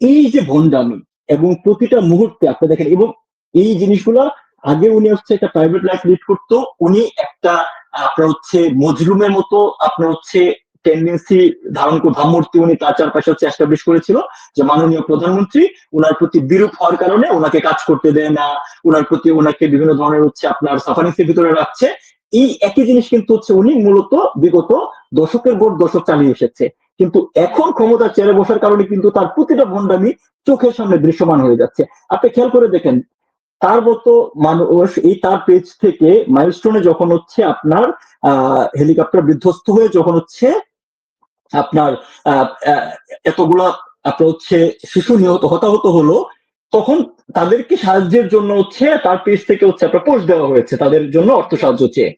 এই যে ভণ্ডামি এবং প্রতিটা মুহূর্তে আপনি দেখেন, এবং এই জিনিসগুলো আগে উনি হচ্ছে একটা প্রাইভেট লাইফ লিড করতো, উনি একটা আপনার হচ্ছে মজরুমের মতো, আপনার হচ্ছে টেন্ডেন্সি ধারণ করে ভাবমূর্তি উনি তার চারপাশে হচ্ছে এস্টাবলিশ করেছিল যে মাননীয় প্রধানমন্ত্রী ওনার প্রতি বিরূপ হওয়ার কারণে ওনাকে কাজ করতে দেয় না ওনার প্রতি ওনাকে বিভিন্ন ধরনের হচ্ছে আপনার সাফারিসের ভিতরে রাখছে। এই একই জিনিস কিন্তু হচ্ছে উনি মূলত বিগত দশকের পর দশক চালিয়ে এসেছে। কিন্তু এখন ক্ষমতার চেয়ারে বসার কারণে কিন্তু তার প্রতিটা ভণ্ডামি চোখের সামনে দৃশ্যমান হয়ে যাচ্ছে। আপনি খেয়াল করে দেখেন, তার মতো মানুষ এই তার পেজ থেকে মাইলস্টোনে যখন হচ্ছে আপনার হেলিকপ্টার বিধ্বস্ত হয়ে যখন হচ্ছে আপনার এতগুলা আপনার হচ্ছে শিশু নিহত, হতাহত হলো, তখন তাদেরকে সাহায্যের জন্য হচ্ছে তার পেজ থেকে হচ্ছে আপনার পোস্ট দেওয়া হয়েছে, তাদের জন্য অর্থ সাহায্য চেয়ে।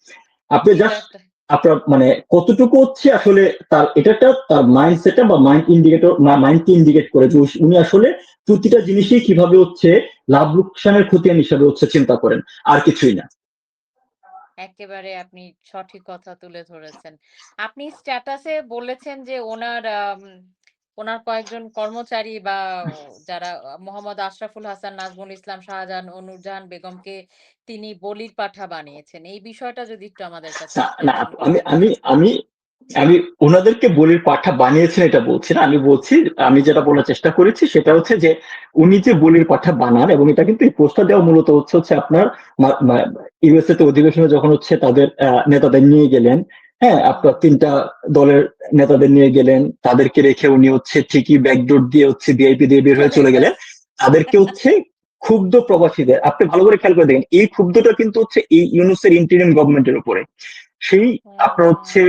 আপনি জাস্ট আপনার মানে কতটুকু হচ্ছে আসলে তার এটা তার মাইন্ড সেট বা মাইন্ড ইন্ডিকেটর মাইন্ডকে ইন্ডিকেট করে যে উনি আসলে প্রতিটা জিনিসই কীভাবে হচ্ছে লাভ লোকসানের ক্ষতি হিসাবে হচ্ছে চিন্তা করেন, আর কিছুই না। একেবারে আপনি সঠিক কথা তুলে ধরেছেন। আপনি স্ট্যাটাসে বলেছেন যে ওনার ওনার কয়েকজন কর্মচারী বা যারা মোহাম্মদ আশরাফুল হাসান নাজমুল ইসলাম শাহজাহান ও নূরজাহান বেগমকে তিনি বলির পাঠা বানিয়েছেন। এই বিষয়টা যদি একটু আমাদের কাছে আমি আমি আমি আমি ওনাদেরকে বলির পাঠা বানিয়েছেন এটা বলছি না। আমি বলছি আমি যেটা বলার চেষ্টা করেছি সেটা হচ্ছে যে উনি যে বলির পাঠা বানান এবং এটা কিন্তু পোস্টার দেওয়া মূলত হচ্ছে হচ্ছে আপনার ইউএসএ তে অধিবেশনে যখন হচ্ছে তাদের নেতাদের নিয়ে গেলেন হ্যাঁ আপনার তিনটা দলের নেতাদের নিয়ে গেলেন তাদেরকে রেখে উনি হচ্ছে ঠিকই ব্যাকডোর দিয়ে হচ্ছে বিআইপি দিয়ে বের হয়ে চলে গেলেন। তাদেরকে হচ্ছে ক্ষুব্ধ প্রবাসীদের আপনি ভালো করে খেয়াল করে দেখেন এই ক্ষুব্ধটা কিন্তু হচ্ছে এই ইউনুসের ইন্টারিম গভর্নমেন্টের উপরে। সেই আপনার হচ্ছে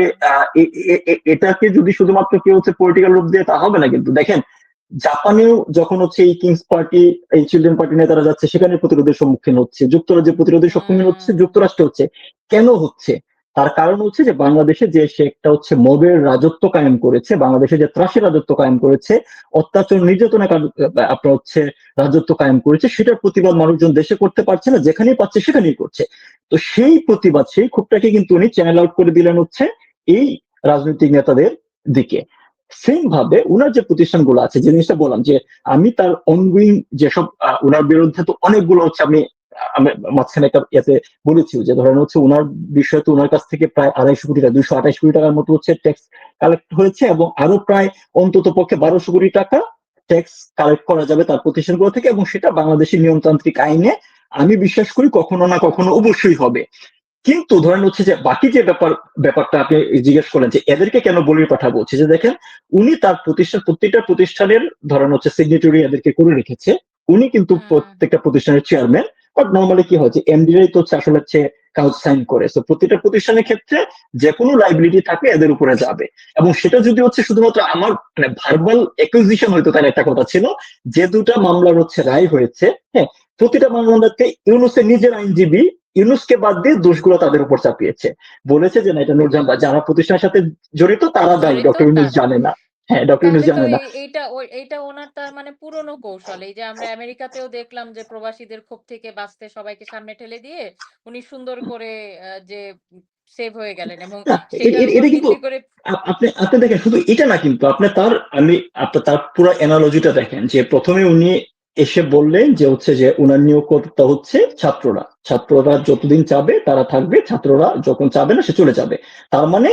এটাকে যদি শুধুমাত্র কেউ হচ্ছে পলিটিক্যাল রূপ দিয়ে তা হবে না কিন্তু। দেখেন জাপানেও যখন হচ্ছে এই কিংস পার্টি এই চিলড্রেন পার্টি নেতারা যাচ্ছে সেখানে প্রতিরোধের সম্মুখীন হচ্ছে যুক্তরাজ্যে প্রতিরোধের সম্মুখীন হচ্ছে যুক্তরাষ্ট্র হচ্ছে। কেন হচ্ছে? তার কারণ হচ্ছে যে বাংলাদেশে যে সে একটা হচ্ছে মবের রাজত্ব কায়েম করেছে, বাংলাদেশে যে ত্রাসী রাজত্ব কায়েম করেছে, অত্যাচার নির্যাতনে আপনার হচ্ছে রাজত্ব কায়েম করেছে, সেটার প্রতিবাদ মানুষজন দেশে করতে পারছে না, যেখানেই পাচ্ছে সেখানেই করছে। তো সেই প্রতিবাদ, সেই ক্ষোভটাকে কিন্তু উনি চ্যানেল আউট করে দিলেন হচ্ছে এই রাজনৈতিক নেতাদের দিকে। সেম ভাবে উনার যে প্রতিষ্ঠানগুলো আছে, যে জিনিসটা বললাম যে আমি তার অনগোয়িং যেসব উনার বিরুদ্ধে তো অনেকগুলো হচ্ছে আমি আমি মাঝখানে একটা ইয়েতে বলেছি যে ধরেন হচ্ছে ওনার বিষয়ে তো ওনার কাছ থেকে প্রায় আড়াইশো কোটি টাকা দুইশো আঠাইশ কোটি টাকার মতো হচ্ছে ট্যাক্স কালেক্ট হয়েছে এবং আরও প্রায় অন্তত পক্ষে বারোশো কোটি টাকা ট্যাক্স কালেক্ট করা যাবে তার প্রতিষ্ঠানগুলো থেকে এবং সেটা বাংলাদেশের নিয়মতান্ত্রিক আইনে আমি বিশ্বাস করি কখনো না কখনো অবশ্যই হবে। কিন্তু ধরেন হচ্ছে যে বাকি যে ব্যাপার ব্যাপারটা আপনি জিজ্ঞেস করলেন যে এদেরকে কেন বলির পাঠা বলছে যে দেখেন উনি তার প্রতিষ্ঠান প্রত্যেকটা প্রতিষ্ঠানের ধরেন হচ্ছে সিগনেটরি এদেরকে করে রেখেছে উনি কিন্তু প্রত্যেকটা প্রতিষ্ঠানের চেয়ারম্যান বাট নর্মালি কি হয় যে এমডিরাই তো আসলে হচ্ছে কাউজ সাইন করে। তো প্রতিটা প্রতিষ্ঠানের ক্ষেত্রে যে কোনো লাইবিলিটি থাকে এদের উপরে যাবে। এবং সেটা যদি হচ্ছে শুধুমাত্র আমার মানে ভার্বাল একুইজিশন হয়তো তার একটা কথা ছিল যে দুটা মামলার হচ্ছে রায় হয়েছে হ্যাঁ প্রতিটা মামলাতে ইউনুসের নিজের আইনজীবী ইউনুসকে বাদ দিয়ে দোষগুলো তাদের উপর চাপিয়েছে। বলেছে যে না এটা নুরজান যারা প্রতিষ্ঠানের সাথে জড়িত তারা দায়ী ডক্টর ইউনুস জানে না। হ্যাঁ ডক্টর ইউনুস জানে না। এইটা এইটা ওনার তার মানে পুরনো কৌশল। এই যে আমরা আমেরিকাতেও দেখলাম যে প্রবাসীদের ক্ষোভ থেকে বাঁচতে সবাইকে সামনে ঠেলে দিয়ে উনি সুন্দর করে যে সেভ হয়ে গেলেন এবং এটা কিন্তু আপনি আপনি দেখেন শুধু এটা না কিন্তু আপনি তার আমি আপনার তার পুরো অ্যানালজিটা দেখেন যে প্রথমে উনি এসে বললেন যে হচ্ছে যে উনার নিয়োগকর্তা হচ্ছে ছাত্ররা। ছাত্ররা যতদিন চাবে তারা থাকবে ছাত্ররা যখন চাবে না সে চলে যাবে। তার মানে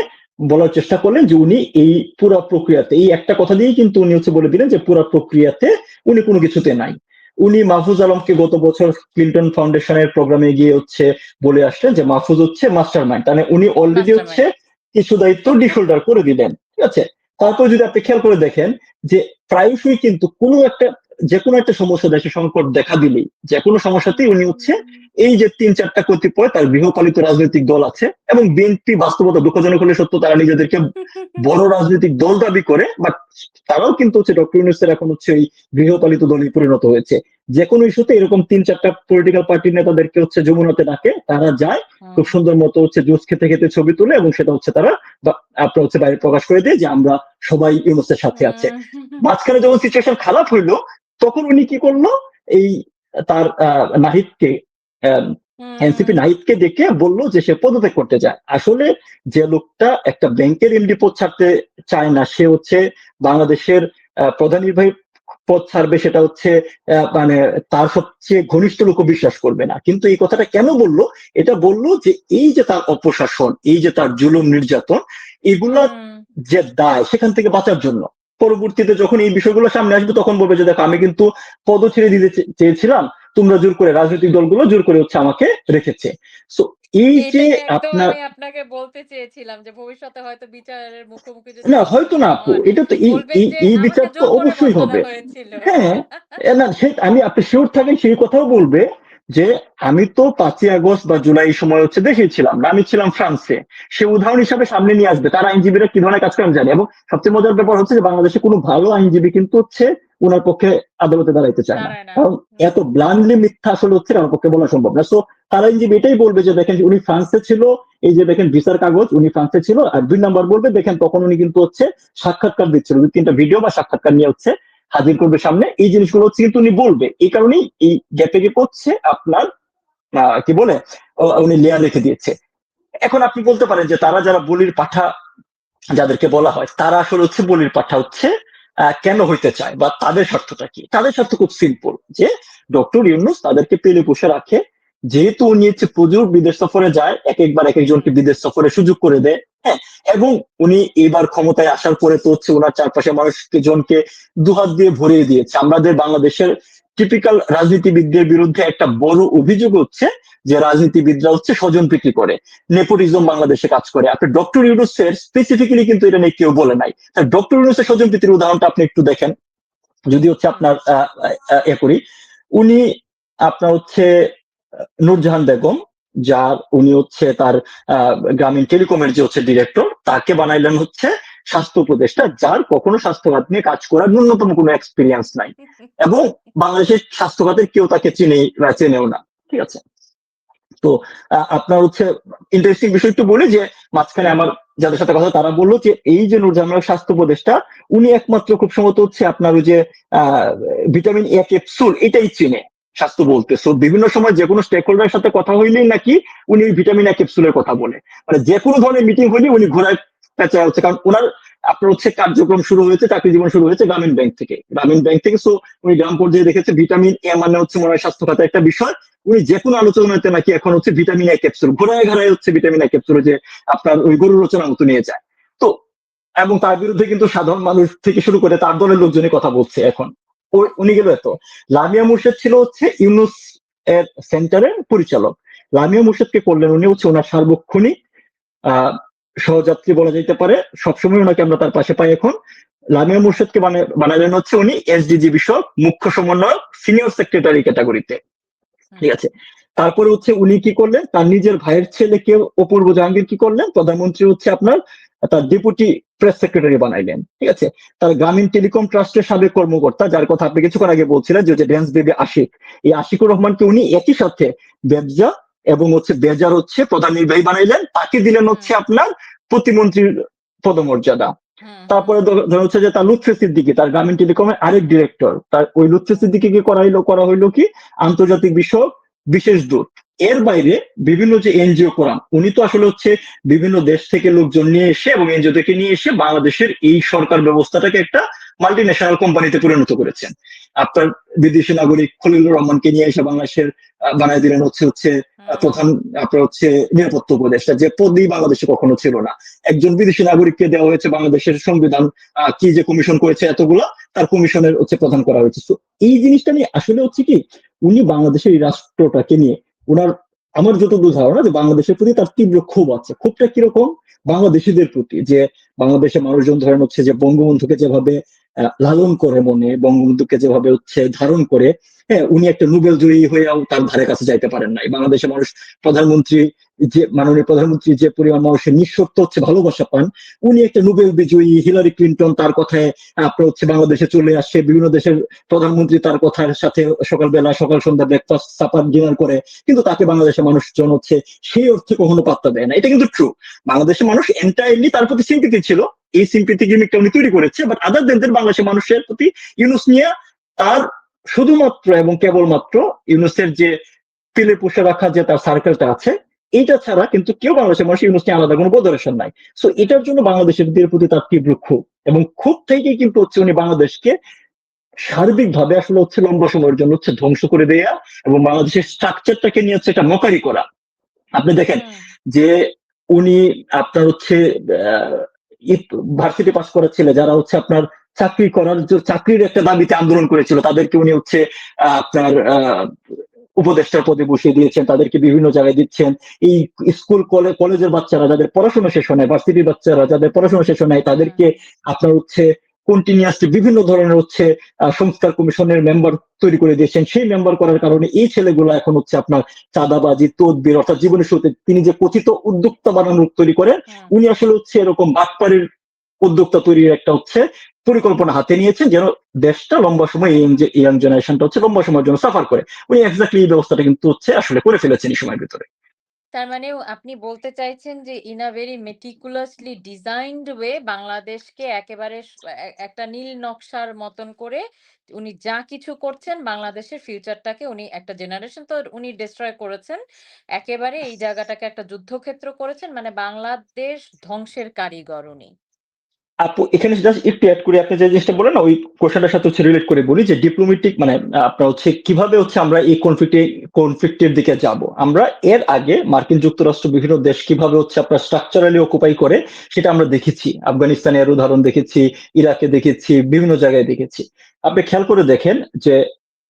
বলার চেষ্টা করলেন যে উনি এই পুরো প্রক্রিয়াতে এই একটা কথা দিয়েই কিন্তু উনি হচ্ছে বলে দিলেন যে পুরো প্রক্রিয়াতে উনি কোনো কিছুতে নাই। উনি মাহফুজ আলমকে গত বছর ক্লিন্টন ফাউন্ডেশনের প্রোগ্রামে গিয়ে হচ্ছে বলে আসলেন যে মাহফুজ হচ্ছে মাস্টার মাইন্ড মানে উনি অলরেডি হচ্ছে কিছু দায়িত্ব ডিশোল্ডার করে দিলেন। ঠিক আছে? তারপর যদি আপনি খেয়াল করে দেখেন যে প্রায়শই কিন্তু কোনো একটা যে কোনো একটা সমস্যা দেশে সংকট দেখা দিলেই যে কোনো সমস্যাতেই উনি হচ্ছে এই যে তিন চারটা কতিপয় তার গৃহপালিত রাজনৈতিক দল আছে এবং বিএনপি বাস্তবতা দুঃখজনক হলে সত্য তারা নিজেদেরকে বড় রাজনৈতিক দল দাবি করে বাট তারাও কিন্তু হচ্ছে ডক্টর ইউনুসের এখন হচ্ছে ওই গৃহপালিত দলে পরিণত হয়েছে। যে কোনো ইস্যুতে এরকম তিন চারটা পলিটিক্যাল পার্টির নেতাদেরকে হচ্ছে যমুনাতে ডাকে তারা যায় খুব সুন্দর মতো হচ্ছে জুস খেতে খেতে ছবি তুলে এবং সেটা হচ্ছে তারা আপনার হচ্ছে বাইরে প্রকাশ করে দেয় যে আমরা সবাই ইউনুসের সাথে আছে। মাঝখানে যখন সিচুয়েশন খারাপ হইল তখন উনি কি করল? এই তার নাহিদকে এনসিপি নাহিদকে দেখে বলল যে সে পদত্যাগ করতে চায়। আসলে যে লোকটা একটা ব্যাংকের এমডি পদ ছাড়তে চায় না সে হচ্ছে বাংলাদেশের প্রধান নির্বাহী পদ ছাড়বে সেটা হচ্ছে মানে তার সবচেয়ে ঘনিষ্ঠ লোক বিশ্বাস করবে না। কিন্তু এই কথাটা কেন বলল? এটা বলল যে এই যে তার অপশাসন এই যে তার জুলুম নির্যাতন এগুলা যে দায় সেখান থেকে বাঁচার জন্য। পরবর্তীতে যখন এই বিষয়গুলো সামনে আসবে তখন বলবে যে দেখো আমি কিন্তু পদ ছেড়ে দিতে চেয়েছিলাম তোমরা জোর করে রাজনৈতিক দলগুলো জোর করে হচ্ছে আমাকে রেখেছে। সো এই যে আপনার আমি আপনাকে বলতে চেয়েছিলাম যে ভবিষ্যতে হয়তো বিচারের মুখোমুখি না হয়তো না আপু এটা তো এই বিচার তো অবশ্যই হবে। হ্যাঁ না সে আমি আপনি শিওর থাকেন সেই কথাও বলবে। যে আমি তো পাঁচই আগস্ট বা জুলাই সময় হচ্ছে দেশে ছিলাম আমি ছিলাম ফ্রান্সে। সে উদাহরণ হিসাবে সামনে নিয়ে আসবে। তার আইনজীবীরা কি ধরনের কাজ করে আমি জানি? এবং সবচেয়ে মজার ব্যাপার হচ্ছে যে বাংলাদেশে কোনো ভালো আইনজীবী কিন্তু হচ্ছে ওনার পক্ষে আদালতে দাঁড়াইতে চায় না। কারণ এত ব্লান্ডলি মিথ্যা আসলে হচ্ছে আমার পক্ষে বলা সম্ভব না। সো তার আইনজীবী এটাই বলবে যে দেখেন যে উনি ফ্রান্সে ছিল এই যে দেখেন ভিসার কাগজ উনি ফ্রান্সে ছিল আর দুই নাম্বার বলবে দেখেন তখন উনি কিন্তু হচ্ছে সাক্ষাৎকার দিচ্ছিল। দুই তিনটা ভিডিও বা সাক্ষাৎকার নিয়ে হচ্ছে হাজির করবে সামনে। এই জিনিসগুলো হচ্ছে কিন্তু উনি বলবে। এই কারণেই এই গ্যাপে গে করছে আপনার কি বলে উনি লেয়ার রেখে দিয়েছে। এখন আপনি বলতে পারেন যে তারা যারা বলির পাঠা যাদেরকে বলা হয়, তারা আসলে হচ্ছে বলির পাঠা হচ্ছে কেন হইতে চায় বা তাদের স্বার্থটা কি? তাদের স্বার্থ খুব সিম্পল যে ডক্টর ইউনুস তাদেরকে পেলে পুষে রাখে যেহেতু উনি হচ্ছে প্রচুর বিদেশ সফরে যায়, এক একবার এক একজনকে বিদেশ সফরে সুযোগ করে দেয় হ্যাঁ এবং উনি এবার ক্ষমতায় আসার পরে তো হচ্ছে ওনার চারপাশে মানুষকে জনকে দুহাত দিয়ে ভরিয়ে দিয়েছে। আমাদের বাংলাদেশের টিপিক্যাল রাজনীতিবিদদের বিরুদ্ধে একটা বড় অভিযোগ হচ্ছে যে রাজনীতিবিদরা হচ্ছে স্বজন প্রীতি করে, নেপোটিজম বাংলাদেশে কাজ করে। আপনি ডক্টর ইউনুসের স্পেসিফিক্যালি কিন্তু এটা নিয়ে কেউ বলে নাই। ডক্টর ইউনুসের স্বজন প্রীতির উদাহরণটা আপনি একটু দেখেন। যদি হচ্ছে আপনার এ করি, উনি আপনার হচ্ছে নূরজাহান বেগম, যার উনি হচ্ছে তার গ্রামীণ টেলিকমের যে হচ্ছে ডিরেক্টর তাকে বানাইলেন হচ্ছে স্বাস্থ্য উপদেষ্টা, যার কখনো স্বাস্থ্যখাত নিয়ে কাজ করার ন্যূনতম কোনো এক্সপিরিয়েন্স নাই। এবং বাংলাদেশের স্বাস্থ্যখাতের কেউ তাকে চিনে চেনেও না। ঠিক আছে? তো আপনার হচ্ছে ইন্টারেস্টিং বিষয় একটু বলি যে, মাঝখানে আমার যাদের সাথে কথা তারা বলল যে, এই যে নুরজামানের স্বাস্থ্য উপদেষ্টা, উনি একমাত্র খুব সম্ভবত হচ্ছে আপনার ওই যে ভিটামিন এ ক্যাপসুল এটাই চিনে। স্বাস্থ্য বলতে। সো বিভিন্ন সময় যে কোনো স্টেক হোল্ডারের সাথে কথা হইলেই নাকি উনি ওই ভিটামিন এ ক্যাপসুলের কথা বলে। মানে যে কোনো ধরনের মিটিং হইলে উনি ঘোরায় পেঁচায় হচ্ছে। কারণ ওনার, আপনার হচ্ছে কার্যক্রম শুরু হয়েছে, চাকরি জীবন শুরু হয়েছে গ্রামীণ ব্যাংক থেকে। গ্রামীণ ব্যাংক থেকে সো উনি গ্রাম পর্যায়ে দেখেছে ভিটামিন এ মানে হচ্ছে মনে হয় স্বাস্থ্য খাতে একটা বিষয়। উনি যে কোনো আলোচনাতে নাকি এখন হচ্ছে ভিটামিন এ ক্যাপসুল ঘোড়ায় ঘোড়ায় হচ্ছে ভিটামিন এ ক্যাপসুল যে আপনার ওই গরু রচনা মতো নিয়ে যায়। তো, এবং তার বিরুদ্ধে কিন্তু সাধারণ মানুষ থেকে শুরু করে তার দলের লোকজনই কথা বলছে এখন। উনি গেল এত। লামিয়া মুর্শেদ ছিল হচ্ছে ইউনুস এর সেন্টারের পরিচালক। লামিয়া মুর্শেদকে করলেন উনি হচ্ছে ওনার সার্বক্ষণিক সহযাত্রী বলা যেতে পারে। সবসময় ওনাকে আমরা তার পাশে পাই এখন। লামিয়া মুর্শেদকে বানা- বানালেন হচ্ছে উনি এসডিজি বিষয়ক মুখ্য সমন্বয়ক সিনিয়র সেক্রেটারি ক্যাটাগরিতে ঠিক আছে? তারপরে হচ্ছে উনি কি করলেন? তার নিজের ভাইয়ের ছেলেকে অপূর্ব জাহাঙ্গীর কি করলেন? প্রধানমন্ত্রী হচ্ছে আপনার, তার ডেপুটি প্রেস সেক্রেটারি বানাইলেন ঠিক আছে? তার গ্রামীণ টেলিকম ট্রাস্টের সাবেক কর্মকর্তা যার কথা আপনি কিছুক্ষণ আগে বলছিলেন যে ড্যান্স বেবি আশিক। এই আশিকুর রহমানকে উনি একই সাথে ব্যবসা এবং হচ্ছে বেজার হচ্ছে প্রধান নির্বাহী বানাইলেন। তাকে দিলেন হচ্ছে আপনার প্রতিমন্ত্রীর পদমর্যাদা। তারপরে ধর হচ্ছে যে তার লুৎফে সিদ্দিকি তার গ্রামীণ টেলিকমের আরেক ডিরেক্টর। তার ওই লুৎফে সিদ্দিকিকে করা হইল করা হইল কি? আন্তর্জাতিক বিষয়ক বিশেষ দূত। এর বাইরে বিভিন্ন যে এনজিও করাম উনি তো আসলে হচ্ছে বিভিন্ন দেশ থেকে লোকজন নিয়ে এসে এবং এনজিও থেকে নিয়ে এসে বাংলাদেশের এই সরকার ব্যবস্থাটাকে একটা মাল্টি ন্যাশনাল কোম্পানিতে পরিণত করেছেন। আপনার বিদেশি নাগরিক খলিলুর রহমানকে নিয়ে এসে বাংলাদেশের বানায় দিলেন হচ্ছে হচ্ছে প্রধান আপনার হচ্ছে নিরাপত্তা উপদেষ্টা যে পদই বাংলাদেশে কখনো ছিল না। একজন বিদেশি নাগরিককে দেওয়া হয়েছে বাংলাদেশের সংবিধান কি যে কমিশন করেছে এতগুলা তার কমিশনের হচ্ছে প্রধান করা হয়েছে। তো এই জিনিসটা নিয়ে আসলে হচ্ছে কি উনি বাংলাদেশের এই রাষ্ট্রটাকে নিয়ে উনার আমার যতদূর ধারণা যে বাংলাদেশের প্রতি তার তীব্র ক্ষোভ আছে। ক্ষোভটা কীরকম? বাংলাদেশিদের প্রতি, যে বাংলাদেশের মানুষজন ধরেন হচ্ছে যে বঙ্গবন্ধুকে যেভাবে লালন করে মনে, বঙ্গবন্ধুকে যেভাবে হচ্ছে ধারণ করে হ্যাঁ উনি একটা নোবেল জয়ী হয়েও তার ধারে কাছে যাইতে পারেন নাই। বাংলাদেশের মানুষ প্রধানমন্ত্রী যে মাননীয় প্রধানমন্ত্রী যে পরিমাণ মানুষের নিঃশর্ত হচ্ছে, ভালোবাসা পান, উনি একটা নোবেল বিজয়ী হিলারি ক্লিন্টন তার কথায় আপনার হচ্ছে বাংলাদেশে চলে আসছে, বিভিন্ন দেশের প্রধানমন্ত্রী তার কথার সাথে সকালবেলা, সকাল সন্ধ্যা ব্রেকফাস্ট সাপার ডিনার করে, কিন্তু তাকে বাংলাদেশের মানুষজন হচ্ছে সেই অর্থে কখনো পাত্তা দেয় না। এটা কিন্তু ট্রু বাংলাদেশের মানুষ এন্টায়ারলি তার প্রতি সিম্পিতি ছিল, এই সিম্পিতি গিমিকটা উনি তৈরি করেছে বাট আদার দেন বাংলাদেশের মানুষের প্রতি ইউনুস নিয়ে তার শুধুমাত্র এবং কেবলমাত্র ইউনুসের যে পিলে পুষে রাখা যে তার সার্কেলটা আছে এইটা ছাড়া কিন্তু কেউ বাংলাদেশের মানুষ ইউনুস নিয়ে আলাদা কোনো বোধরেশন নাই। সো এটার জন্য বাংলাদেশের প্রতি তার তীব্র ক্ষোভ। এবং ক্ষোভ থেকে কিন্তু হচ্ছে উনি বাংলাদেশকে সার্বিকভাবে আসলে হচ্ছে লম্বা সময়ের জন্য হচ্ছে ধ্বংস করে দেয়া এবং বাংলাদেশের স্ট্রাকচারটাকে নিয়ে হচ্ছে এটা মকারি করা। আপনি দেখেন যে উনি আপনার হচ্ছে ভার্সিটি পাস করা ছেলে যারা হচ্ছে আপনার চাকরি করার চাকরির একটা দাবিতে আন্দোলন করেছিল তাদেরকে উনি হচ্ছে আহ, আপনার আহ, উপদেষ্টার পদে বসিয়ে দিয়েছেন তাদেরকে বিভিন্ন জায়গায় দিচ্ছেন। এই স্কুল কলেজ কলেজের বাচ্চারা যাদের পড়াশোনা শেষ হয় নাই ভার্সিটির বাচ্চারা যাদের পড়াশোনা শেষ হয় তাদেরকে আপনার হচ্ছে কন্টিনিউয়াসলি বিভিন্ন ধরনের হচ্ছে সংস্কার কমিশনের মেম্বার তৈরি করে দিয়েছেন। সেই মেম্বার করার কারণে এই ছেলেগুলো এখন হচ্ছে আপনার চাঁদাবাজি তদবির অর্থাৎ জীবনের শুরুতে তিনি যে কথিত উদ্যোক্তা বানানোর তৈরি করেন উনি আসলে হচ্ছে এরকম বাটপাড়ির উদ্যোক্তা তৈরির একটা হচ্ছে পরিকল্পনা হাতে নিয়েছেন যেন দেশটা লম্বা সময় ইয়াং জেনারেশনটা হচ্ছে লম্বা সময়ের জন্য সাফার করে। উনি এক্স্যাক্টলি এই ব্যবস্থাটা কিন্তু হচ্ছে আসলে করে ফেলেছেন এই সময়ের ভিতরে। তার মানে আপনি বলতে চাইছেন যে in a very meticulously designed way বাংলাদেশকে একেবারে একটা নীল নকশার মতন করে উনি যা কিছু করছেন বাংলাদেশের ফিউচারটাকে উনি একটা জেনারেশন তো উনি ডিস্ট্রয় করেছেন। একেবারে এই জায়গাটাকে একটা যুদ্ধক্ষেত্র করেছেন। মানে বাংলাদেশ ধ্বংসের কারিগর উনি। আপু এখানে জাস্ট একটু অ্যাড করে আপনি যে জিনিসটা বলেন না, ওই কোশ্চেনটার সাথে হচ্ছে রিলেট করে বলি যে ডিপ্লোমেটিক মানে আপনার হচ্ছে কীভাবে হচ্ছে আমরা এই কনফ্লিক্টে কনফ্লিক্টের দিকে যাব? আমরা এর আগে মার্কিন যুক্তরাষ্ট্র বিভিন্ন দেশ কীভাবে হচ্ছে আপনার স্ট্রাকচারালি অকুপাই করে সেটা আমরা দেখেছি। আফগানিস্তানের উদাহরণ দেখেছি ইরাকে দেখেছি বিভিন্ন জায়গায় দেখেছি। আপনি খেয়াল করে দেখেন যে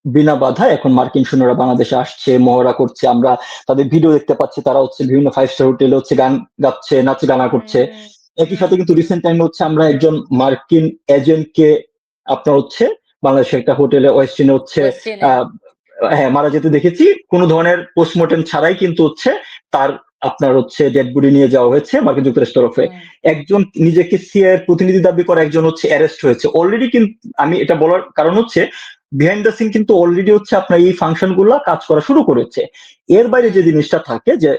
বিনা বাধা এখন মার্কিন সৈন্যরা বাংলাদেশে আসছে মহড়া করছে আমরা তাদের ভিডিও দেখতে পাচ্ছি তারা হচ্ছে বিভিন্ন ফাইভ স্টার হোটেলে হচ্ছে গান গাচ্ছে নাচে গানা করছে। একই সাথে কিন্তু রিসেন্ট টাইমে হচ্ছে আমরা একজন মার্কিন এজেন্টকে আপনার হচ্ছে বাংলাদেশের একটা হোটেলে ওয়েস্টিনে হচ্ছে হ্যাঁ মারা যেতে দেখেছি। কোনো ধরনের পোস্টমর্টেম ছাড়াই কিন্তু হচ্ছে তার আপনার হচ্ছে ডেড বডি নিয়ে যাওয়া হয়েছে মার্কিন যুক্তরাষ্ট্র তরফে। একজন নিজেকে সিআইয়ের প্রতিনিধি দাবি করা একজন হচ্ছে অ্যারেস্ট হয়েছে। অলরেডি কিন্তু আমি এটা বলার কারণ হচ্ছে বিহাইন্ড দ্য সিন কিন্তু অলরেডি হচ্ছে আপনার এই ফাংশনগুলা কাজ করা শুরু করেছে। এর বাইরে যে জিনিসটা থাকে যে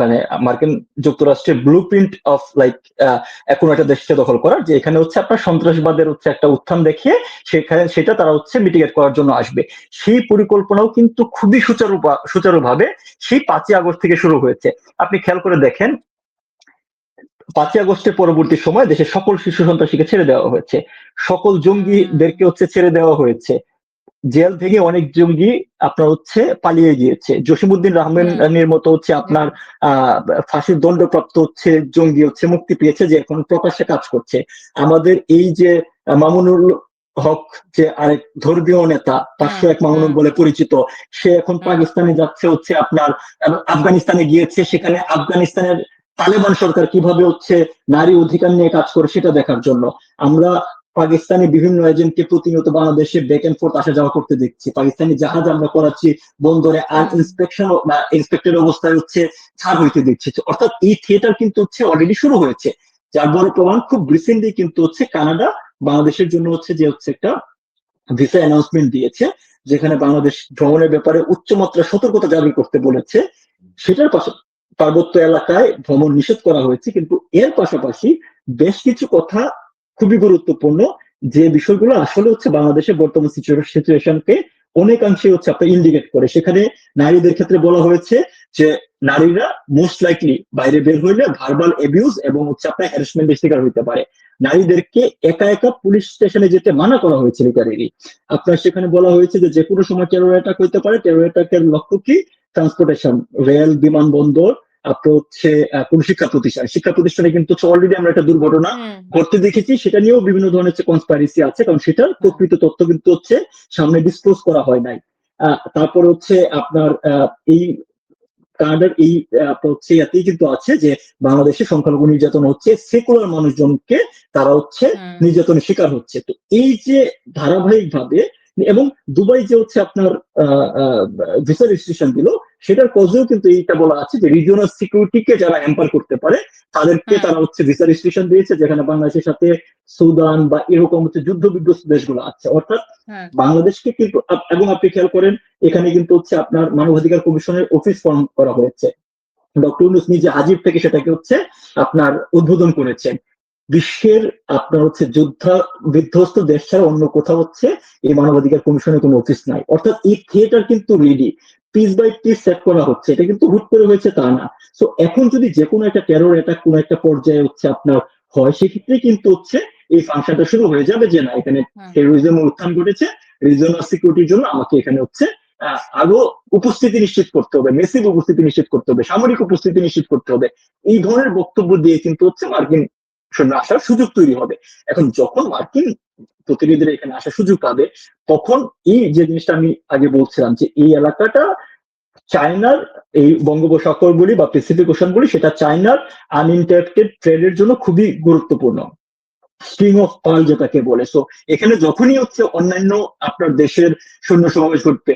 মানে মার্কিন যুক্তরাষ্ট্রের ব্লু প্রিন্ট অফ লাইক এখন একটা দেশকে দখল করার, যে এখানে হচ্ছে আপনার সন্ত্রাসবাদের হচ্ছে একটা উত্থান দেখিয়ে সেখানে, সেটা তারা হচ্ছে মিটিগেট করার জন্য আসবে। সেই পরিকল্পনাও কিন্তু খুবই সুচারু সুচারুভাবে সেই পাঁচই আগস্ট থেকে শুরু হয়েছে। আপনি খেয়াল করে দেখেন, পাঁচই আগস্টের পরবর্তী সময় দেশের সকল শিশু সন্ত্রাসীকে ছেড়ে দেওয়া হয়েছে। সকল জঙ্গিদেরকে হচ্ছে ছেড়ে দেওয়া হয়েছে। জেল থেকে অনেক জঙ্গি আপনার হচ্ছে পালিয়ে গিয়েছে। জসিমুদ্দিন রহমানের মতো হচ্ছে আপনার আহ ফাঁসির দণ্ডপ্রাপ্ত হচ্ছে জঙ্গি হচ্ছে মুক্তি পেয়েছে যে এখন প্রকাশ্যে কাজ করছে। আমাদের এই যে মামুনুল হক যে আরেক ধর্মীয় নেতা পাঁচশো এক মামুনুল বলে পরিচিত সে এখন পাকিস্তানে যাচ্ছে হচ্ছে আপনার আফগানিস্তানে গিয়েছে। সেখানে আফগানিস্তানের তালেবান সরকার কীভাবে হচ্ছে নারী অধিকার নিয়ে কাজ করে সেটা দেখার জন্য। আমরা পাকিস্তানি বিভিন্ন এজেন্টকে প্রতিনিয়ত বাংলাদেশে ব্যাক এন্ড ফোর্থ আসা যাওয়া করতে দেখছি। পাকিস্তানি জাহাজ আমরা করাচ্ছি বন্দরে, আর ইন্সপেকশন ইন্সপেক্টর অবস্থায় হচ্ছে ছাড় হইতে দিচ্ছে অর্থাৎ এই থিয়েটার কিন্তু হচ্ছে অলরেডি শুরু হয়েছে। যার বড় প্রমাণ খুব রিসেন্টলি কিন্তু হচ্ছে কানাডা, বাংলাদেশের জন্য হচ্ছে যে হচ্ছে একটা ভিসা অ্যানাউন্সমেন্ট দিয়েছে, যেখানে বাংলাদেশ ভ্রমণের ব্যাপারে উচ্চমাত্রা সতর্কতা জারি করতে বলেছে। সেটার পাশে, পার্বত্য এলাকায় ভ্রমণ নিষেধ করা হয়েছে, কিন্তু এর পাশাপাশি বেশ কিছু কথা খুবই গুরুত্বপূর্ণ যে বিষয়গুলো আসলে হচ্ছে বাংলাদেশের বর্তমান সিচুয়েশনকে অনেকাংশে হচ্ছে আপনার ইন্ডিকেট করে। সেখানে নারীদের ক্ষেত্রে বলা হয়েছে যে নারীরা মোস্ট লাইকলি বাইরে বের হইলে ভার্বাল এবিউজ এবং হচ্ছে আপনার হ্যারাসমেন্টের শিকার হইতে পারে। নারীদেরকে একা একা পুলিশ স্টেশনে যেতে মানা করা হয়েছে লিটারেরি আপনার সেখানে বলা হয়েছে যে যে কোনো সময় টেরোর অ্যাটাক হইতে পারে। টেরোর অ্যাটাকের লক্ষ্য কি? ট্রান্সপোর্টেশন রেল বিমানবন্দর আপনার হচ্ছে কোন শিক্ষা প্রতিষ্ঠান শিক্ষা প্রতিষ্ঠানে কিন্তু অলরেডি আমরা একটা দুর্ঘটনা ঘটতে দেখেছি সেটা নিয়েও বিভিন্ন ধরনের কনস্পাইরেসি আছে কারণ সেটার প্রকৃত তথ্য কিন্তু হচ্ছে সামনে ডিসক্লোজ করা হয় নাই। তারপর হচ্ছে আপনার আহ, এই কানাডার এই হচ্ছে ইয়াতেই কিন্তু আছে যে বাংলাদেশে সংখ্যালঘু নির্যাতন হচ্ছে সেকুলার মানুষজনকে তারা হচ্ছে নির্যাতনের শিকার হচ্ছে। তো এই যে ধারাবাহিক ভাবে এবং দুবাই যে হচ্ছে আপনার ভিসা রেজিস্ট্রেশন দিল সেটার কজেও কিন্তু এইটা বলা আছে যে রিজিওনাল সিকিউরিটিকে যারা এম্পার করতে পারে তাদেরকে তারা হচ্ছে ভিসা রেজিস্ট্রেশন দিয়েছে যেখানে বাংলাদেশের সাথে সুদান বা এরকম হচ্ছে যুদ্ধ বিধ্বস্ত দেশগুলো আছে। অর্থাৎ বাংলাদেশকে কিন্তু এবং আপনি খেয়াল করেন এখানে কিন্তু হচ্ছে আপনার মানবাধিকার কমিশনের অফিস ফর্ম করা হয়েছে। ডক্টর ইউনুস নিজে হাজির থেকে সেটাকে হচ্ছে আপনার উদ্বোধন করেছেন। বিশ্বের আপনার হচ্ছে যুদ্ধ বিধ্বস্ত দেশ ছাড়া অন্য কোথাও হচ্ছে এই মানবাধিকার কমিশনের কোনো অফিস নাই। অর্থাৎ এই থিয়েটার কিন্তু ready piece by piece set করা হচ্ছে। এটা কিন্তু হুট করে হয়েছে তা না। সো এখন যদি যে কোনো একটা টেরর অ্যাটাক কোনো একটা পর্যায়ে হচ্ছে আপনার হয় সেক্ষেত্রে কিন্তু হচ্ছে এই ফাংশনটা শুরু হয়ে যাবে যে না এখানে। টেরোরিজম উত্থান ঘটেছে রিজনাল সিকিউরিটির জন্য আমাকে এখানে হচ্ছে আহ, আরও উপস্থিতি নিশ্চিত করতে হবে মেসিভ উপস্থিতি নিশ্চিত করতে হবে সামরিক উপস্থিতি নিশ্চিত করতে হবে। এই ধরনের বক্তব্য দিয়ে কিন্তু হচ্ছে মার্কিন আসার সুযোগ তৈরি হবে। এখন যখন মার্কিন প্রতিনিধিরা এখানে আসার সুযোগ পাবে, তখন এই যে জিনিসটা আমি আগে বলছিলাম যে এই এলাকাটা চায়নার এই বঙ্গোপসাগর বলি বা প্যাসিফিক ওশান বলি সেটা চায়নার আনইন্টারাপ্টেড ট্রেডের জন্য খুবই গুরুত্বপূর্ণ। স্ট্রিং অফ পাল যেটাকে বলে। সো এখানে যখনই হচ্ছে অন্যান্য আপনার দেশের সৈন্য সমাবেশ ঘটবে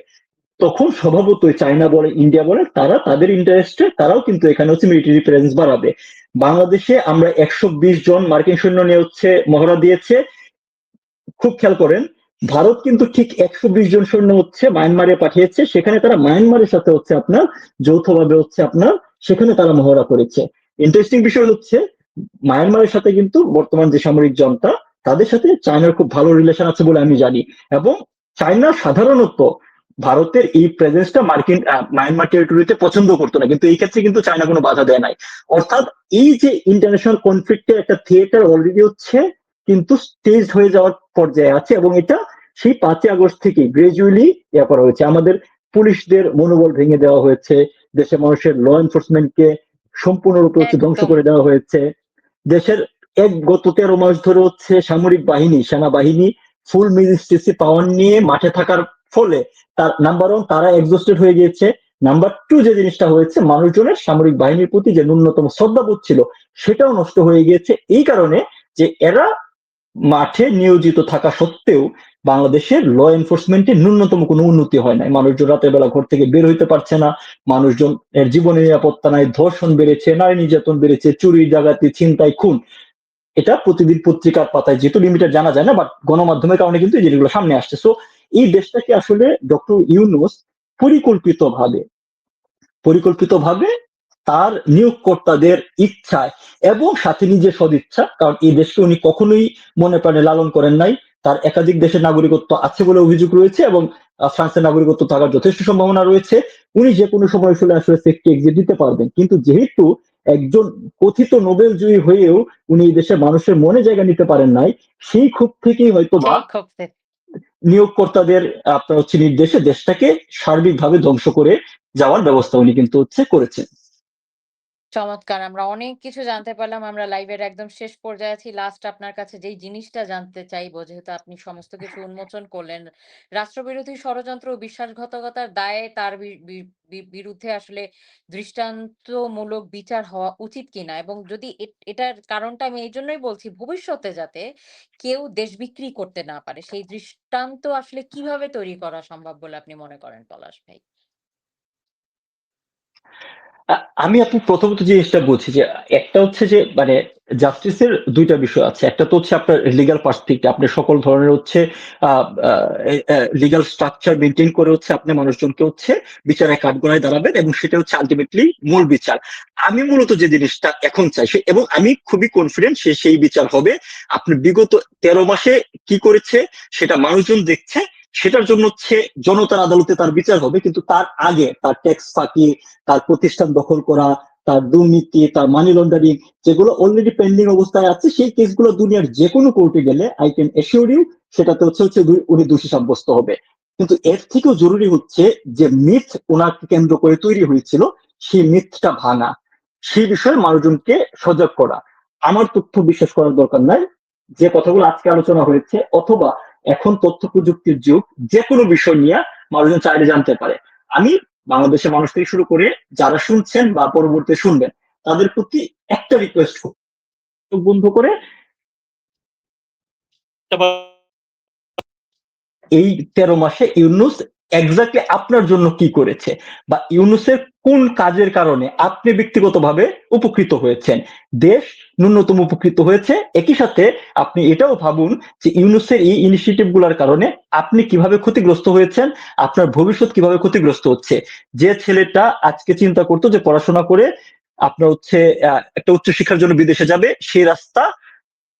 তখন স্বভাবতই চায়না বলে ইন্ডিয়া বলে তারা তাদের ইন্টারেস্টে তারাও কিন্তু এখানে হচ্ছে মিলিটারি প্রেজেন্স বাড়াবে। বাংলাদেশে আমরা একশো বিশ জন মার্কিন সৈন্য নিয়ে হচ্ছে মহড়া দিয়েছে। খুব খেয়াল করেন, ভারত কিন্তু ঠিক একশো বিশ জন সৈন্য হচ্ছে মায়ানমারে পাঠিয়েছে। সেখানে তারা মায়ানমারের সাথে হচ্ছে আপনার, যৌথভাবে হচ্ছে আপনার, সেখানে তারা মহড়া করেছে। ইন্টারেস্টিং বিষয় হচ্ছে, মায়ানমারের সাথে কিন্তু বর্তমান যে সামরিক জনতা, তাদের সাথে চায়নার খুব ভালো রিলেশন আছে বলে আমি জানি। এবং চায়না সাধারণত ভারতের এই প্রেজেন্সটা মার্কিন মায়ানমার টেরিটরিতে পছন্দ করতো না। কিন্তু এই ক্ষেত্রে কিন্তু চায়না কোনো বাধা দেয় নাই। অর্থাৎ এই যে ইন্টারন্যাশনাল কনফ্লিক্টের একটা থিয়েটার অলরেডি হচ্ছে কিন্তু স্টেজ হয়ে যাওয়ার পর্যায়ে আছে এবং এটা সেই পাঁচই আগস্ট থেকে গ্রাজুয়ালি ইয়া করা হয়েছে। আমাদের পুলিশদের মনোবল ভেঙে দেওয়া হয়েছে দেশের মানুষের ল এনফোর্সমেন্টকে সম্পূর্ণরূপে হচ্ছে ধ্বংস করে দেওয়া হয়েছে। দেশের এক গত তেরো মাস ধরে হচ্ছে সামরিক বাহিনী সেনাবাহিনী ফুল ম্যাজিস্ট্রেসি পাওয়ার নিয়ে মাঠে থাকার ফলে তার নাম্বার ওয়ান তারা এক্সস্টেড হয়ে গিয়েছে। নাম্বার টু যে জিনিসটা হয়েছে, মানুষজনের সামরিক বাহিনীর প্রতি যে ন্যূনতম শ্রদ্ধাবোধ ছিল, সেটাও নষ্ট হয়ে গিয়েছে। এই কারণে যে এরা মাঠে নিয়োজিত থাকা সত্ত্বেও বাংলাদেশের ল এনফোর্সমেন্টে ন্যূনতম কোনো উন্নতি হয় নাই। মানুষজন রাতের বেলা ঘর থেকে বের হইতে পারছে না। মানুষজন এর জীবনের নিরাপত্তা নাই, ধর্ষণ বেড়েছে, নারী নির্যাতন বেড়েছে চুরি ডাকাতি, ছিনতাই, খুন। এটা প্রতিদিন পত্রিকার পাতায় যেহেতু লিমিটেড জানা যায় না বাট গণমাধ্যমের কারণে কিন্তু জিনিসগুলো সামনে আসছে। সো এই দেশটাকে আসলে ডক্টর ইউনুস পরিকল্পিতভাবে পরিকল্পিতভাবে তার নিয়োগকর্তাদের ইচ্ছায় এবং সাথে নিজের সদিচ্ছা, কারণ এই দেশকে উনি কখনোই মনে প্রাণে লালন করেন নাই, তার একাধিক দেশের নাগরিকত্ব আছে বলে অভিযোগ রয়েছে এবং ফ্রান্সের নাগরিকত্ব থাকার যথেষ্ট সম্ভাবনা রয়েছে। উনি যে কোনো সময় আসলে আসলে সেফটি এক্সিট দিতে পারবেন। কিন্তু যেহেতু একজন কথিত নোবেল জয়ী হয়েও উনি এই দেশের মানুষের মনে জায়গা নিতে পারেন নাই সেই ক্ষোভ থেকেই হয়তো বা। নিয়োগকর্তাদের আপনার হচ্ছে নির্দেশে দেশটাকে সার্বিকভাবে ধ্বংস করে যাওয়ার ব্যবস্থা উনি কিন্তু হচ্ছে করেছেন চমৎকার। আমরা অনেক কিছু জানতে পারলাম। আমরা লাইভের একদম শেষ পর্যায়ে আছি। লাস্ট আপনার কাছে যেই জিনিসটা জানতে চাইব, যেহেতু আপনি সমস্ত কিছু উন্মোচন করলেন, রাষ্ট্রবিরোধী ষড়যন্ত্র ও বিশ্বাসঘাতকতার দায়ে তার বিরুদ্ধে আসলে দৃষ্টান্তমূলক বিচার হওয়া উচিত কিনা? এবং যদি এটার কারণটা আমি এই জন্যই বলছি, ভবিষ্যতে যাতে কেউ দেশ বিক্রি করতে না পারে, সেই দৃষ্টান্ত আসলে কীভাবে তৈরি করা সম্ভব বলে আপনি মনে করেন, পলাশ ভাই? আমি আপনি প্রথমত যে জিনিসটা বলছি যে, একটা হচ্ছে যে মানে জাস্টিসের দুইটা বিষয় আছে। একটা তো হচ্ছে আপনার লিগাল পার্সপেক্টিভ আপনি সকল ধরনের হচ্ছে লিগাল স্ট্রাকচার মেনটেন করে হচ্ছে আপনি মানুষজনকে হচ্ছে বিচারের কাঠগড়ায় দাঁড়াবেন এবং সেটা হচ্ছে আলটিমেটলি মূল বিচার। আমি মূলত যে জিনিসটা এখন চাই এবং আমি খুবই কনফিডেন্ট সে, সেই বিচার হবে। আপনি বিগত তেরো মাসে কি করেছে, সেটা মানুষজন দেখছে সেটার জন্য হচ্ছে জনতার আদালতে তার বিচার হবে, কিন্তু তার আগে তার ট্যাক্স ফাঁকি, তার প্রতিষ্ঠান দখল করা, তার দুর্নীতি, তার মানি লন্ডারিং যেগুলো অলরেডি পেন্ডিং অবস্থায় আছে, সেই কেসগুলো দুনিয়ার যে কোনো কোর্টে গেলে আই ক্যান এসিওর ইউ সেটাতে হচ্ছে হচ্ছে উনি দোষী সাব্যস্ত হবে। কিন্তু এর থেকেও জরুরি হচ্ছে যে মিথ ওনাকে কেন্দ্র করে তৈরি হয়েছিল, সেই মিথটা ভাঙা। সেই বিষয়ে মানুষজনকে সজাগ করা। আমার তথ্য বিশ্বাস করার দরকার নাই, যে কথাগুলো আজকে আলোচনা হয়েছে, অথবা এখন তথ্য প্রযুক্তির যুগ যে কোনো বিষয় নিয়ে মানুষজন চাইলে জানতে পারে। আমি বাংলাদেশের মানুষ থেকে শুরু করে যারা শুনছেন বা পরবর্তী শুনবেন, তাদের প্রতি একটা রিকোয়েস্ট বন্ধ করে। এই তেরো মাসে ইউনুস এক্স্যাক্টলি আপনার জন্য কি করেছে বা ইউনুসের কোন কাজের কারণে আপনি ব্যক্তিগতভাবে উপকৃত হয়েছেন? দেশ ন্যূনতম উপকৃত হয়েছে। একই সাথে আপনি এটাও ভাবুন যে ইউনুসের এই ইনিশিয়েটিভগুলার কারণে আপনি কীভাবে ক্ষতিগ্রস্ত হয়েছেন? আপনার ভবিষ্যৎ কীভাবে ক্ষতিগ্রস্ত হচ্ছে? যে ছেলেটা আজকে চিন্তা করতো যে পড়াশোনা করে আপনার হচ্ছে একটা উচ্চশিক্ষার জন্য বিদেশে যাবে সেই রাস্তা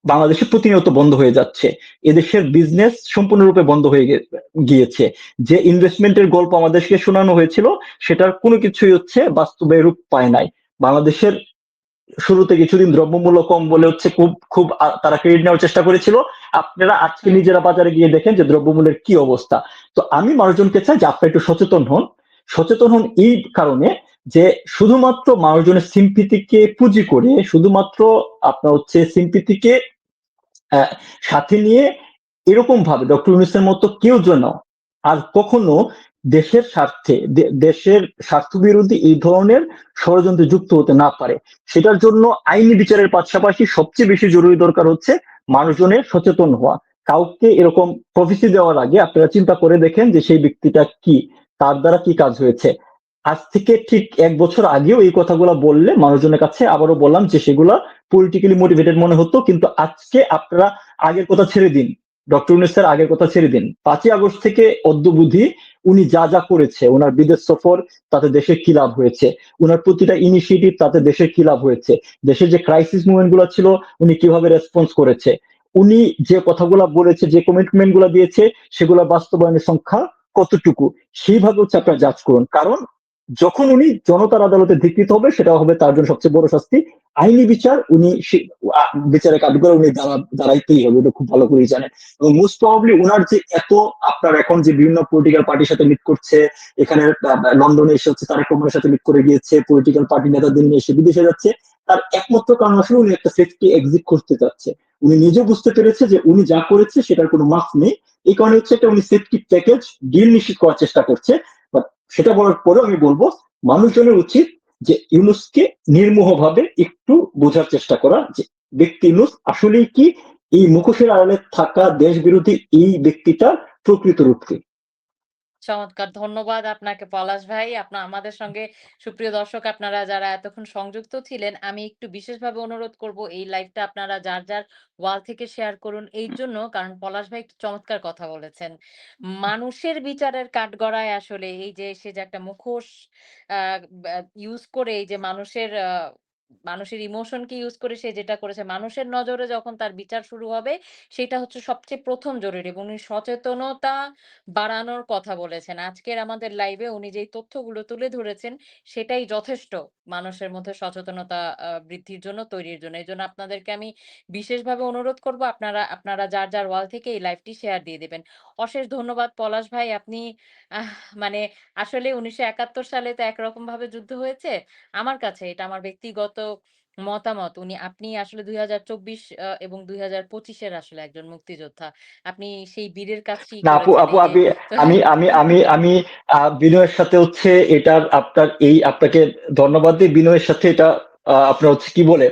বাংলাদেশে প্রতিনিয়ত বন্ধ হয়ে যাচ্ছে এদেশের বিজনেস সম্পূর্ণরূপে বন্ধ হয়ে গিয়েছে যে ইনভেস্টমেন্টের গল্প আমাদেরকে শোনানো হয়েছিল, সেটার কোনো কিছুই হচ্ছে বাস্তবে রূপ পায় নাই বাংলাদেশের শুরুতে কিছুদিন দ্রব্যমূল্য কম বলে হচ্ছে খুব খুব তারা ক্রেডিট নেওয়ার চেষ্টা করেছিল। আপনারা আজকে নিজেরা বাজারে গিয়ে দেখেন যে দ্রব্যমূল্যের কি অবস্থা। তো আমি মানুষজনকে চাই যে আপনারা একটু সচেতন হন। সচেতন হন এই কারণে যে শুধুমাত্র মানুষজনের sympathy কে পুঁজি করে, শুধুমাত্র আপনার হচ্ছে sympathy কে অ্যা সাথে নিয়ে এরকম ভাবে ডক্টর ইউনূসের মতো কেউ যেন আর কখনো দেশের স্বার্থে দেশের স্বার্থ স্বার্থবিরোধী এই ধরনের ষড়যন্ত্রে যুক্ত হতে না পারে। সেটার জন্য আইনি বিচারের পাশাপাশি সবচেয়ে বেশি জরুরি দরকার হচ্ছে মানুষজনের সচেতন হওয়া। কাউকে এরকম প্রফিসি দেওয়ার আগে আপনারা চিন্তা করে দেখেন যে সেই ব্যক্তিটা কি? তার দ্বারা কি কাজ হয়েছে? আজ থেকে ঠিক এক বছর আগেও এই কথাগুলা বললে মানুষজনের কাছে আবারও বললাম যে সেগুলা পলিটিক্যালি মোটিভেটেড মনে হতো। কিন্তু আজকে আপনারা আগের কথা ছেড়ে দিন। ডক্টর ইউনূসের আগের কথা ছেড়ে দিন। পাঁচই আগস্ট থেকে অদ্যবুদ্ধি উনি যা, যা করেছে, উনার বিদেশ সফর তাতে দেশের কি লাভ হয়েছে? উনার প্রতিটা ইনিশিয়েটিভ তাতে দেশের কি লাভ হয়েছে? দেশের যে ক্রাইসিস moment গুলা ছিল উনি কীভাবে রেসপন্স করেছে? উনি যে কথাগুলা বলেছে, যে commitment গুলা দিয়েছে সেগুলা বাস্তবায়নের সংখ্যা কতটুকু? সেইভাবে হচ্ছে আপনারা জাজ করুন। কারণ যখন উনি জনতার আদালতে ধিকৃত হবে সেটা হবে তার জন্য সবচেয়ে বড় শাস্তি। আইনি বিচার উনি বিচারে কাজ করে উনি দাঁড়া দাঁড়াইতেই হবে। এটা খুব ভালো করেই জানেন। এবং মোস্ট probably উনার যে এত আপনার এখন যে বিভিন্ন পলিটিক্যাল পার্টির সাথে মিট করছে, এখানে লন্ডনে এসে হচ্ছে তারেক রহমানের সাথে মিট করে গিয়েছে, পলিটিক্যাল পার্টি নেতাদের নিয়ে এসে বিদেশে যাচ্ছে। তার একমাত্র কারণ আসলে উনি একটা সেফটি এক্সিট করতে চাচ্ছে। উনি নিজেও বুঝতে পেরেছে যে উনি যা করেছে সেটার কোনো মাফ নেই। এই কারণে হচ্ছে একটা উনি সেফটি প্যাকেজ ডিল নিশ্চিত করার চেষ্টা করছে। সেটা বলার পরেও আমি বলব, মানুষজনের উচিত যে ইউনুসকে নির্মোহভাবে একটু বোঝার চেষ্টা করা যে ব্যক্তি ইউনুস আসলেই কি এই মুখোশের আড়ালে থাকা দেশ বিরোধী এই ব্যক্তিটা প্রকৃত রূপ কি? চমৎকার! ধন্যবাদ আপনাকে পলাশ ভাই। আপনার আমাদের সঙ্গে সুপ্রিয় দর্শক আপনারা যারা এতক্ষণ সংযুক্ত ছিলেন, আমি একটু বিশেষভাবে অনুরোধ করব এই লাইভটা আপনারা যার, যার ওয়াল থেকে শেয়ার করুন। এই জন্য কারণ পলাশ ভাই একটু চমৎকার কথা বলেছেন। মানুষের বিচারের কাঠগড়ায় আসলে এই যে সে যে একটা মুখোশ ইউজ করে এই যে মানুষের মানুষের ইমোশনকে ইউজ করে সে যেটা করেছে, মানুষের নজরে যখন তার বিচার শুরু হবে, সেটা হচ্ছে সবচেয়ে প্রথম জরুরি এবং উনি সচেতনতা বাড়ানোর কথা বলেছেন। আজকের আমাদের লাইভে উনি যেই তথ্যগুলো তুলে ধরেছেন, সেটাই যথেষ্ট মানুষের মধ্যে সচেতনতা বৃদ্ধির জন্য, তৈরির জন্য। এই জন্য আপনাদেরকে আমি বিশেষভাবে অনুরোধ করব আপনারা, আপনারা যার, যার ওয়াল থেকে এই লাইভটি শেয়ার দিয়ে দেবেন অশেষ ধন্যবাদ পলাশ ভাই। আপনি মানে আসলে ১৯৭১ সালে তো একরকম ভাবে যুদ্ধ হয়েছে। আমার কাছে এটা আমার ব্যক্তিগত মতামত। উনি আপনি আসলে ২০২৪ আ এবং ২০২৫ এর আসলে একজন মুক্তিযোদ্ধা। আপনি সেই বীরের না আপু, আপু যে আমি আমি আমি আমি আমি বিনয়ের সাথে হচ্ছে এটার আপনার এই আপনাকে ধন্যবাদ দেই। বিনয়ের সাথে এটা আপনার হচ্ছে কি বলে?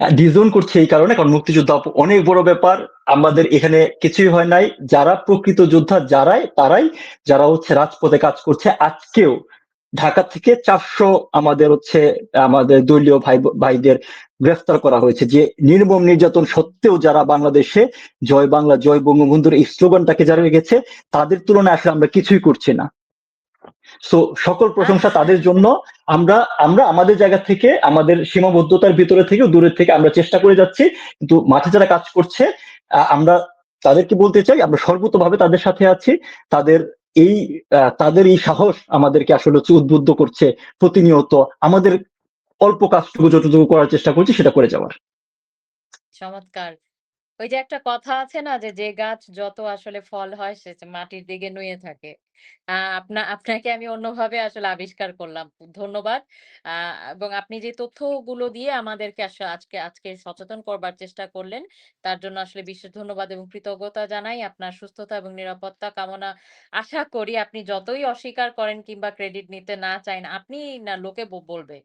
আ করছে এই কারণে কারণ মুক্তিযুদ্ধ আপু অনেক বড় ব্যাপার। আমাদের এখানে কিছুই হয় নাই। যারা প্রকৃত যোদ্ধা যারাই তারাই যারা হচ্ছে রাজপথে কাজ করছে আজকেও ঢাকা থেকে ৪০০ আমাদের হচ্ছে আমাদের দলীয় ভাই ভাইদের গ্রেফতার করা হয়েছে। যে নির্মম নির্যাতন সত্ত্বেও যারা বাংলাদেশে জয় বাংলা, জয় বঙ্গবন্ধুর এই স্লোগানটাকে যারা রেখেছে তাদের তুলনায় আসলে আমরা কিছুই করছি না। সো সকল প্রশংসা তাদের জন্য। আমরা আমরা আমাদের জায়গা থেকে আমাদের সীমাবদ্ধতার ভিতরে থেকেও দূরের থেকে আমরা চেষ্টা করে যাচ্ছি। কিন্তু মাঠে যারা কাজ করছে আমরা তাদেরকে বলতে চাই আমরা সর্বতভাবে তাদের সাথে আছি। তাদের এই তাদের এই সাহস আমাদেরকে আসলে হচ্ছে উদ্বুদ্ধ করছে প্রতিনিয়ত। আমাদের অল্প কাজটুকু যতটুকু করার চেষ্টা করছি সেটা করে যাওয়ার। চমৎকার! ওই যে একটা কথা আছে না যে, যে গাছ যত আসলে ফল হয় সে মাটির দিকে নুয়ে থাকে। আপনা আপনাকে আমি অন্যভাবে আসলে আবিষ্কার করলাম। ধন্যবাদ। এবং আপনি যে তথ্যগুলো দিয়ে আমাদেরকে আস আজকে আজকে সচেতন করবার চেষ্টা করলেন, তার জন্য আসলে বিশেষ ধন্যবাদ এবং কৃতজ্ঞতা জানাই। আপনার সুস্থতা এবং নিরাপত্তা কামনা আশা করি আপনি যতই অস্বীকার করেন কিংবা ক্রেডিট নিতে না চান, আপনি না লোকে বলবে।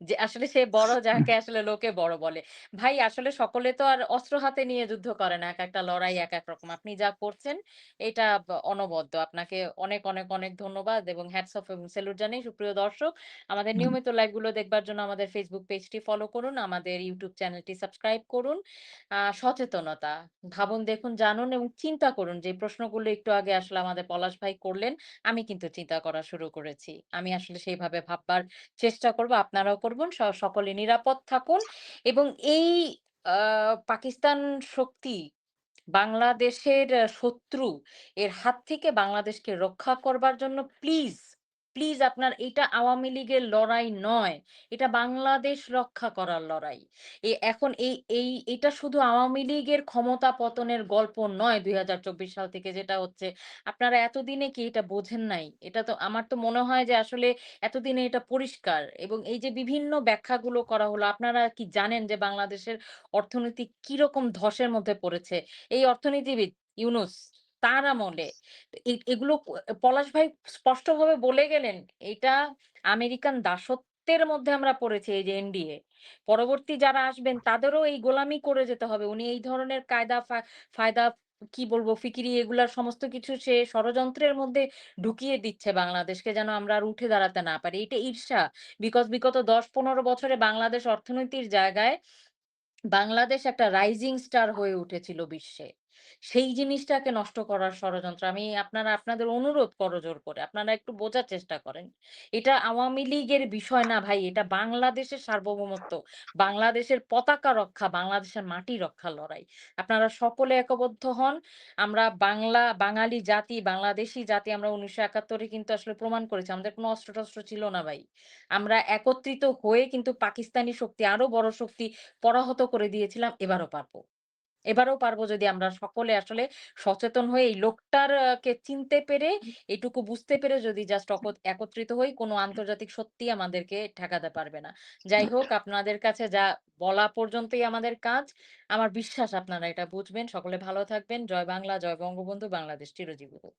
যে আসলে সে বড় যাকে আসলে লোকে বড় বলে। ভাই আসলে সকলে তো আর অস্ত্র হাতে নিয়ে যুদ্ধ করে না। এক একটা লড়াই এক এক রকম। আপনি যা করছেন এটা অনবদ্য। আপনাকে অনেক, অনেক, অনেক অনেক ধন্যবাদ এবং হ্যাটস অফ এবং সেলুট জানাই। সুপ্রিয় দর্শক, আমাদের। নিয়মিত লাইভগুলো দেখবার জন্য আমাদের Facebook পেজটি ফলো করুন, আমাদের ইউটিউব চ্যানেলটি সাবস্ক্রাইব করুন। সচেতনতা, ভাবুন, দেখুন, জানুন এবং চিন্তা করুন যে প্রশ্নগুলো একটু আগে আসলে আমাদের পলাশ ভাই করলেন, আমি কিন্তু চিন্তা করা শুরু করেছি। আমি আসলে সেইভাবে ভাববার চেষ্টা করব, আপনারাও করবেন। সকলে নিরাপদ থাকুন এবং এই পাকিস্তান শক্তি বাংলাদেশের শত্রু। এর হাত থেকে বাংলাদেশকে রক্ষা করবার জন্য প্লিজ প্লিজ আপনার এটা আওয়ামী লীগের লড়াই নয়। এটা বাংলাদেশ রক্ষা করার লড়াই। এ এখন এই এই এটা শুধু আওয়ামী লীগের ক্ষমতা পতনের গল্প নয় ২০২৪ সাল থেকে যেটা হচ্ছে। আপনারা এতদিনে কি এটা বোঝেন নাই? এটা তো আমার তো মনে হয় যে আসলে এতদিনে এটা পরিষ্কার এবং এই যে বিভিন্ন ব্যাখ্যাগুলো করা হলো, আপনারা কি জানেন যে বাংলাদেশের অর্থনীতি কীরকম ধসের মধ্যে পড়েছে? এই অর্থনীতিবিদ ইউনুস তার আমলে। এগুলো পলাশ ভাই স্পষ্টভাবে বলে গেলেন, এটা আমেরিকান দাসত্বের মধ্যে আমরা পড়েছি এই যে এনডিএ। পরবর্তী যারা আসবেন তাদেরও এই গোলামি করে যেতে হবে। উনি এই ধরনের কায়দা ফায়দা কি বলব ফিকিরি এগুলার সমস্ত কিছু সে ষড়যন্ত্রের মধ্যে ঢুকিয়ে দিচ্ছে বাংলাদেশকে যেন আমরা আর উঠে দাঁড়াতে না পারি। এটা ঈর্ষা। বিকজ বিগত দশ পনেরো বছরে বাংলাদেশ অর্থনীতির জায়গায় বাংলাদেশ একটা রাইজিং স্টার হয়ে উঠেছিল বিশ্বে। সেই জিনিসটাকে নষ্ট করার ষড়যন্ত্র। আমি আপনারা আপনাদের অনুরোধ করজোড় করে আপনারা একটু বোঝার চেষ্টা করেন। এটা আওয়ামী লীগের বিষয় না ভাই। এটা বাংলাদেশের সার্বভৌমত্ব, বাংলাদেশের পতাকা রক্ষা, বাংলাদেশের মাটি রক্ষার লড়াই। আপনারা সকলে একবদ্ধ হন। আমরা বাংলা বাঙালি জাতি, বাংলাদেশি জাতি আমরা উনিশশো একাত্তরে কিন্তু আসলে প্রমাণ করেছি। আমাদের কোনো অস্ত্র-টস্ত্র ছিল না ভাই। আমরা একত্রিত হয়ে কিন্তু পাকিস্তানি শক্তি আরও বড় শক্তি পরাহত করে দিয়েছিলাম। এবারও পারব। এবারও পারব যদি আমরা সকলে আসলে সচেতন হয়ে এই লোকটার কে চিনতে পেরে, এটুকু বুঝতে পেরে যদি জাস্ট একত্রিত হই, কোনো আন্তর্জাতিক সত্যি আমাদেরকে ঠেকাতে পারবে না। যাই হোক আপনাদের কাছে যা বলা পর্যন্তই আমাদের কাজ। আমার বিশ্বাস আপনারা এটা বুঝবেন। সকলে ভালো থাকবেন। জয় বাংলা, জয় বঙ্গবন্ধু, বাংলাদেশ চিরজীবী হোক।